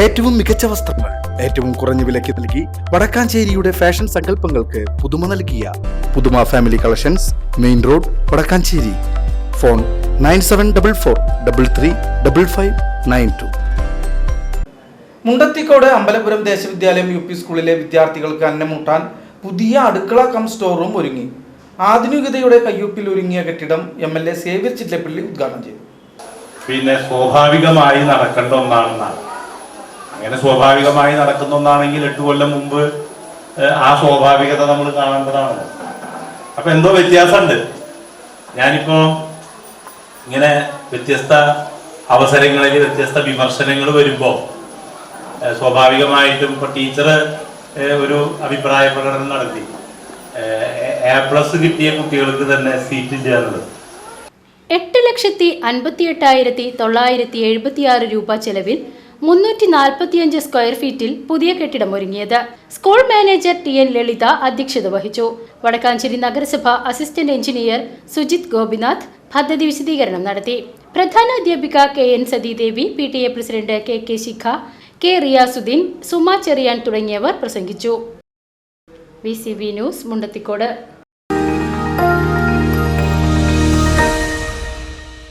ഏറ്റവും മികച്ച വസ്ത്രങ്ങൾ ഏറ്റവും കുറഞ്ഞ വിലയ്ക്ക് നൽകി വടക്കാഞ്ചേരിയുടെ ഫാഷൻ സങ്കല്പങ്ങൾക്ക് പുതുമ നൽകിയ പുതുമ family collections main road Vadakkancherry. Phone nine seven double four double three double five nine two. Mundathikode Ambalapuram Deshavidyalayam U P സ്കൂളിലെ വിദ്യാർത്ഥികൾക്ക് അന്നമൂട്ടാൻ പുതിയ അടുക്കള കം സ്റ്റോറും ഒരുങ്ങി. ആധുനികതയുടെ കയ്യൊപ്പിൽ ഒരുങ്ങിയ കെട്ടിടം M L A Xavier Chittilappilly ഉദ്ഘാടനം ചെയ്തു. പിന്നെ സ്വാഭാവികമായി നടക്കേണ്ട ഒന്നാണെന്നാണ്. അങ്ങനെ സ്വാഭാവികമായി നടക്കുന്ന ഒന്നാണെങ്കിൽ എട്ട് കൊല്ലം മുമ്പ് ആ സ്വാഭാവികത നമ്മൾ കാണേണ്ടതാണ്. അപ്പൊ എന്തോ വ്യത്യാസമുണ്ട്. ഞാനിപ്പോ ഇങ്ങനെ വ്യത്യസ്ത അവസരങ്ങളിൽ വ്യത്യസ്ത വിമർശനങ്ങൾ വരുമ്പോൾ സ്വാഭാവികമായിട്ടും ഇപ്പൊ ടീച്ചർ ഒരു അഭിപ്രായ പ്രകടനം നടത്തി. എ പ്ലസ് കിട്ടിയ കുട്ടികൾക്ക് തന്നെ സീറ്റ് ചേർന്നത് എട്ട് ലക്ഷത്തി അൻപത്തിയെട്ടായിരത്തി തൊള്ളായിരത്തി എഴുപത്തിയാറ് രൂപ ചെലവിൽ മുന്നൂറ്റി നാൽപ്പത്തിയഞ്ച് സ്ക്വയർ ഫീറ്റിൽ പുതിയ കെട്ടിടം ഒരുങ്ങിയത്. School manager T N Lalitha അധ്യക്ഷത വഹിച്ചു. വടക്കാഞ്ചേരി നഗരസഭ അസിസ്റ്റന്റ് എഞ്ചിനീയർ സുജിത് ഗോപിനാഥ് പദ്ധതി വിശദീകരണം നടത്തി. പ്രധാന അധ്യാപിക K N Sathidevi P T A president K K Shikha K Riyasuddin Suma Cherian തുടങ്ങിയവർ പ്രസംഗിച്ചു. V C B news Mundathikode.